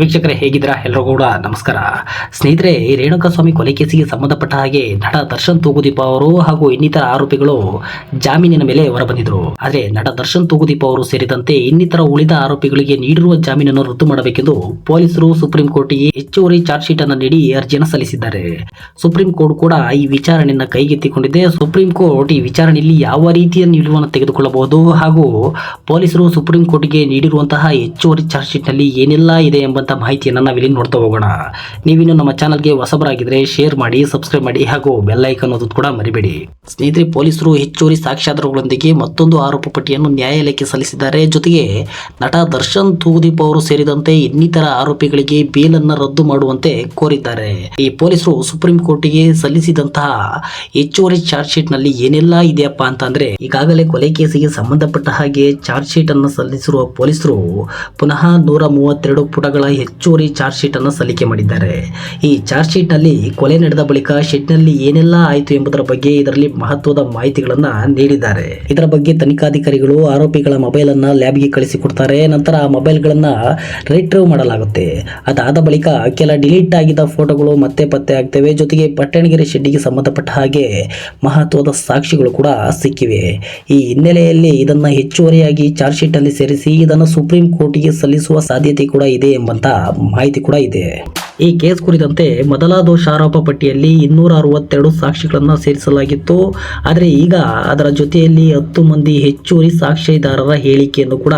ವೀಕ್ಷಕರೇ, ಹೇಗಿದ್ದೀರಾ? ಎಲ್ಲರೂ ಕೂಡ ನಮಸ್ಕಾರ. ಸ್ನೇಹಿತರೆ, ಈ ರೇಣುಕಾಸ್ವಾಮಿ ಕೊಲೆ ಕೇಸಿಗೆ ಸಂಬಂಧಪಟ್ಟ ಹಾಗೆ ನಟ ದರ್ಶನ್ ತೂಗುದೀಪ ಅವರು ಹಾಗೂ ಇನ್ನಿತರ ಆರೋಪಿಗಳು ಜಾಮೀನಿನ ಮೇಲೆ ಹೊರಬಂದಿದ್ರು. ಆದರೆ, ನಟ ದರ್ಶನ್ ತೂಗುದೀಪ ಅವರು ಸೇರಿದಂತೆ ಇನ್ನಿತರ ಉಳಿದ ಆರೋಪಿಗಳಿಗೆ ನೀಡಿರುವ ಜಾಮೀನನ್ನು ರದ್ದು ಮಾಡಬೇಕೆಂದು ಪೊಲೀಸರು ಸುಪ್ರೀಂ ಕೋರ್ಟ್ಗೆ ಹೆಚ್ಚುವರಿ ಚಾರ್ಜ್ ಶೀಟ್ ಅನ್ನು ನೀಡಿ ಅರ್ಜಿಯನ್ನು ಸಲ್ಲಿಸಿದ್ದಾರೆ. ಸುಪ್ರೀಂ ಕೋರ್ಟ್ ಕೂಡ ಈ ವಿಚಾರಣೆಯನ್ನು ಕೈಗೆತ್ತಿಕೊಂಡಿದೆ. ಸುಪ್ರೀಂ ಕೋರ್ಟ್ ಈ ವಿಚಾರಣೆಯಲ್ಲಿ ಯಾವ ರೀತಿಯ ನಿಲುವನ್ನು ತೆಗೆದುಕೊಳ್ಳಬಹುದು ಹಾಗೂ ಪೊಲೀಸರು ಸುಪ್ರೀಂ ಕೋರ್ಟ್ಗೆ ನೀಡಿರುವಂತಹ ಹೆಚ್ಚುವರಿ ಚಾರ್ಜ್ ಶೀಟ್ನಲ್ಲಿ ಏನೆಲ್ಲ ಇದೆ ಮಾಹಿತಿಯನ್ನು ನಾವಿಲ್ಲಿ ನೋಡ್ತಾ ಹೋಗೋಣ. ನೀವಿನ್ನು ನಮ್ಮ ಚಾನಲ್ಗೆ ಹೊಸಬರಾಗಿದ್ರೆ ಶೇರ್ ಮಾಡಿ, ಸಬ್ಸ್ಕ್ರೈಬ್ ಮಾಡಿ, ಹಾಗೂ ಬೆಲ್ ಐಕನ್ ಅನ್ನೋದು ಕೂಡ ಮರಿಬೇಡಿ. ಸ್ನೇಹಿತರೆ, ಪೊಲೀಸರು ಹೆಚ್ಚುವರಿ ಸಾಕ್ಷ್ಯಾಧಾರಗಳೊಂದಿಗೆ ಮತ್ತೊಂದು ಆರೋಪ ಪಟ್ಟಿಯನ್ನು ನ್ಯಾಯಾಲಯಕ್ಕೆ ಸಲ್ಲಿಸಿದ್ದಾರೆ. ಜೊತೆಗೆ ನಟ ದರ್ಶನ್ ತೂಗುದೀಪ್ ಅವರು ಸೇರಿದಂತೆ ಇನ್ನಿತರ ಆರೋಪಿಗಳಿಗೆ ಬೇಲನ್ನು ರದ್ದು ಮಾಡುವಂತೆ ಕೋರಿದ್ದಾರೆ. ಈ ಪೊಲೀಸರು ಸುಪ್ರೀಂ ಕೋರ್ಟಿಗೆ ಸಲ್ಲಿಸಿದಂತಹ ಹೆಚ್ಚುವರಿ ಚಾರ್ಜ್ ಶೀಟ್ನಲ್ಲಿ ಏನೆಲ್ಲ ಇದೆಯಪ್ಪ ಅಂತಂದ್ರೆ, ಈಗಾಗಲೇ ಕೊಲೆ ಕೇಸಿಗೆ ಸಂಬಂಧಪಟ್ಟ ಹಾಗೆ ಚಾರ್ಜ್ ಶೀಟ್ ಅನ್ನು ಸಲ್ಲಿಸಿರುವ ಪೊಲೀಸರು ಪುನಃ ನೂರ ಮೂವತ್ತೆರಡು ಪುಟಗಳ ಹೆಚ್ಚುವರಿ ಚಾರ್ಜ್ ಶೀಟ್ ಅನ್ನು ಸಲ್ಲಿಕೆ ಮಾಡಿದ್ದಾರೆ. ಈ ಚಾರ್ಜ್ ಶೀಟ್ನಲ್ಲಿ ಕೊಲೆ ನಡೆದ ಬಳಿಕ ಶೆಡ್ನಲ್ಲಿ ಏನೆಲ್ಲ ಆಯಿತು ಎಂಬುದರ ಬಗ್ಗೆ ಇದರಲ್ಲಿ ಮಹತ್ವದ ಮಾಹಿತಿಗಳನ್ನು ನೀಡಿದ್ದಾರೆ. ಇದರ ಬಗ್ಗೆ ತನಿಖಾಧಿಕಾರಿಗಳು ಆರೋಪಿಗಳ ಮೊಬೈಲ್ ಅನ್ನ ಕಳಿಸಿ ಕಳಿಸಿಕೊಡ್ತಾರೆ. ನಂತರ ಆ ಮೊಬೈಲ್ ಗಳನ್ನ ರಿಟ್ರೀವ್ ಮಾಡಲಾಗುತ್ತೆ. ಅದಾದ ಬಳಿಕ ಕೆಲ ಡಿಲೀಟ್ ಆಗಿದ್ದ ಫೋಟೋಗಳು ಮತ್ತೆ ಪತ್ತೆ ಆಗ್ತವೆ. ಜೊತೆಗೆ ಪಟ್ಟಣಗೆರೆ ಶೆಡ್ಡಿಗೆ ಸಂಬಂಧಪಟ್ಟ ಹಾಗೆ ಮಹತ್ವದ ಸಾಕ್ಷಿಗಳು ಕೂಡ ಸಿಕ್ಕಿವೆ. ಈ ಹಿನ್ನೆಲೆಯಲ್ಲಿ ಇದನ್ನ ಹೆಚ್ಚುವರಿಯಾಗಿ ಚಾರ್ಜ್ ಶೀಟ್ ಅಲ್ಲಿ ಸೇರಿಸಿ ಇದನ್ನು ಸುಪ್ರೀಂ ಕೋರ್ಟ್ಗೆ ಸಲ್ಲಿಸುವ ಸಾಧ್ಯತೆ ಕೂಡ ಇದೆ ಎಂಬಂತ ಮಾಹಿತಿ ಕೂಡ ಇದೆ. ಈ ಕೇಸ್ ಕುರಿತಂತೆ ಮೊದಲ ದೋಷಾರೋಪ ಪಟ್ಟಿಯಲ್ಲಿ ಇನ್ನೂರ ಅರವತ್ತೆರಡು ಸಾಕ್ಷಿಗಳನ್ನು ಸೇರಿಸಲಾಗಿತ್ತು. ಆದರೆ ಈಗ ಅದರ ಜೊತೆಯಲ್ಲಿ ಹತ್ತು ಮಂದಿ ಹೆಚ್ಚುವರಿ ಸಾಕ್ಷಿದಾರರ ಹೇಳಿಕೆಯನ್ನು ಕೂಡ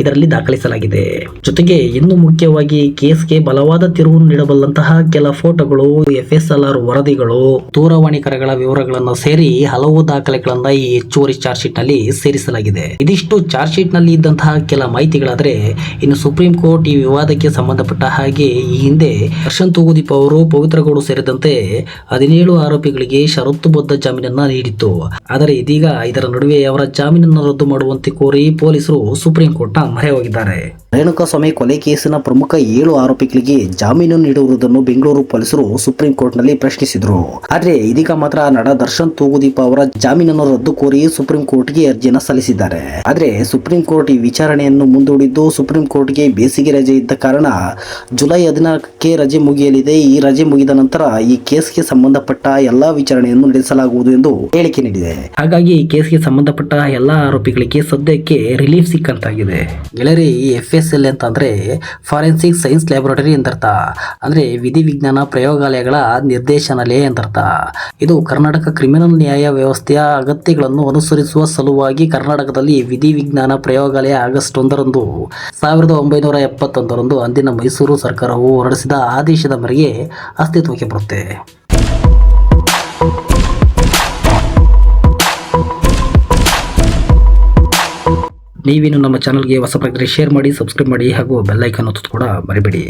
ಇದರಲ್ಲಿ ದಾಖಲಿಸಲಾಗಿದೆ. ಜೊತೆಗೆ ಇನ್ನು ಮುಖ್ಯವಾಗಿ ಕೇಸ್ಗೆ ಬಲವಾದ ತಿರುವು ನೀಡಬಲ್ಲಂತಹ ಕೆಲ ಫೋಟೋಗಳು, ಎಫ್ ವರದಿಗಳು, ದೂರವಾಣಿ ಕರೆಗಳ ವಿವರಗಳನ್ನು ಸೇರಿ ಹಲವು ದಾಖಲೆಗಳನ್ನ ಈ ಹೆಚ್ಚುವರಿ ಚಾರ್ಜ್ ಶೀಟ್ನಲ್ಲಿ ಸೇರಿಸಲಾಗಿದೆ. ಇದಿಷ್ಟು ಚಾರ್ಜ್ ಶೀಟ್ನಲ್ಲಿ ಇದ್ದಂತಹ ಕೆಲ ಮಾಹಿತಿಗಳಾದ್ರೆ ಇನ್ನು ಸುಪ್ರೀಂ ಕೋರ್ಟ್ ಈ ವಿವಾದಕ್ಕೆ ಸಂಬಂಧಪಟ್ಟ ಹಾಗೆ ಈ ಹಿಂದೆ ದರ್ಶನ್ ತೂಗುದೀಪ್ ಅವರು ಪವಿತ್ರಗೌಡ ಸೇರಿದಂತೆ ಹದಿನೇಳು ಆರೋಪಿಗಳಿಗೆ ಷರತ್ತುಬದ್ಧ ಜಾಮೀನನ್ನ ನೀಡಿತ್ತು. ಆದರೆ ಇದೀಗ ಇದರ ನಡುವೆ ಅವರ ಜಾಮೀನನ್ನು ರದ್ದು ಮಾಡುವಂತೆ ಕೋರಿ ಪೊಲೀಸರು ಸುಪ್ರೀಂ ಕೋರ್ಟ್ನ ಮೊರೆ ಹೋಗಿದ್ದಾರೆ. ರೇಣುಕಾಸ್ವಾಮಿ ಕೊಲೆ ಕೇಸಿನ ಪ್ರಮುಖ ಏಳು ಆರೋಪಿಗಳಿಗೆ ಜಾಮೀನು ನೀಡುವುದನ್ನು ಬೆಂಗಳೂರು ಪೊಲೀಸರು ಸುಪ್ರೀಂ ಕೋರ್ಟ್ನಲ್ಲಿ ಪ್ರಶ್ನಿಸಿದರು. ಆದರೆ ಇದೀಗ ಮಾತ್ರ ನಡ ದರ್ಶನ್ ತೂಗುದೀಪ ಅವರ ಜಾಮೀನನ್ನು ರದ್ದು ಕೋರಿ ಸುಪ್ರೀಂ ಕೋರ್ಟ್ಗೆ ಅರ್ಜಿಯನ್ನು ಸಲ್ಲಿಸಿದ್ದಾರೆ. ಆದರೆ ಸುಪ್ರೀಂ ಕೋರ್ಟ್ ಈ ವಿಚಾರಣೆಯನ್ನು ಮುಂದೂಡಿದ್ದು ಸುಪ್ರೀಂ ಕೋರ್ಟ್ಗೆ ಬೇಸಿಗೆ ರಜೆ ಇದ್ದ ಕಾರಣ ಜುಲೈ ಹದಿನಾಲ್ಕಕ್ಕೆ ರಜೆ ಮುಗಿಯಲಿದೆ. ಈ ರಜೆ ಮುಗಿದ ನಂತರ ಈ ಕೇಸ್ಗೆ ಸಂಬಂಧಪಟ್ಟ ಎಲ್ಲಾ ವಿಚಾರಣೆಯನ್ನು ನಡೆಸಲಾಗುವುದು ಎಂದು ಹೇಳಿಕೆ ನೀಡಿದೆ. ಹಾಗಾಗಿ ಈ ಕೇಸ್ಗೆ ಸಂಬಂಧಪಟ್ಟ ಎಲ್ಲಾ ಆರೋಪಿಗಳಿಗೆ ಸದ್ಯಕ್ಕೆ ರಿಲೀಫ್ ಸಿಕ್ಕಂತಾಗಿದೆ. ಗೆಳರಿ ಈ ಎಫ್ ಎಸ್ ಎಲ್ ಅಂತಂದ್ರೆ ಫಾರೆನ್ಸಿಕ್ ಸೈನ್ಸ್ ಲ್ಯಾಬೊರೇಟರಿ ಎಂದರ್ಥ ಅಂದ್ರೆ ವಿಧಿ ವಿಜ್ಞಾನ ಪ್ರಯೋಗಾಲಯಗಳ ನಿರ್ದೇಶನಾಲಯ ಎಂದರ್ಥ ಇದು ಕರ್ನಾಟಕ ಕ್ರಿಮಿನಲ್ ನ್ಯಾಯ ವ್ಯವಸ್ಥೆಯ ಅಗತ್ಯಗಳನ್ನು ಅನುಸರಿಸುವ ಸಲುವಾಗಿ ಕರ್ನಾಟಕದಲ್ಲಿ ವಿಧಿ ವಿಜ್ಞಾನ ಪ್ರಯೋಗಾಲಯ ಆಗಸ್ಟ್ ಒಂದರಂದು ಸಾವಿರದ ಒಂಬೈನೂರ ಎಪ್ಪತ್ತೊಂದರಂದು ಅಂದಿನ ಮೈಸೂರು ಸರ್ಕಾರವು ಹೊರಡಿಸಿದ ಆದೇಶದ ಮೇರೆಗೆ ಅಸ್ತಿತ್ವಕ್ಕೆ ಬರುತ್ತೆ. ನೀವಿನ್ನು ನಮ್ಮ ಚಾನಲ್ಗೆ ಹೊಸ ಪ್ರಕ್ರಿಯೆ ಶೇರ್ ಮಾಡಿ ಸಬ್ಸ್ಕ್ರೈಬ್ ಮಾಡಿ ಹಾಗೂ ಬೆಲ್ಲೈಕನ್ ಒತ್ತು ಕೂಡ ಮರಿಬೇಡಿ.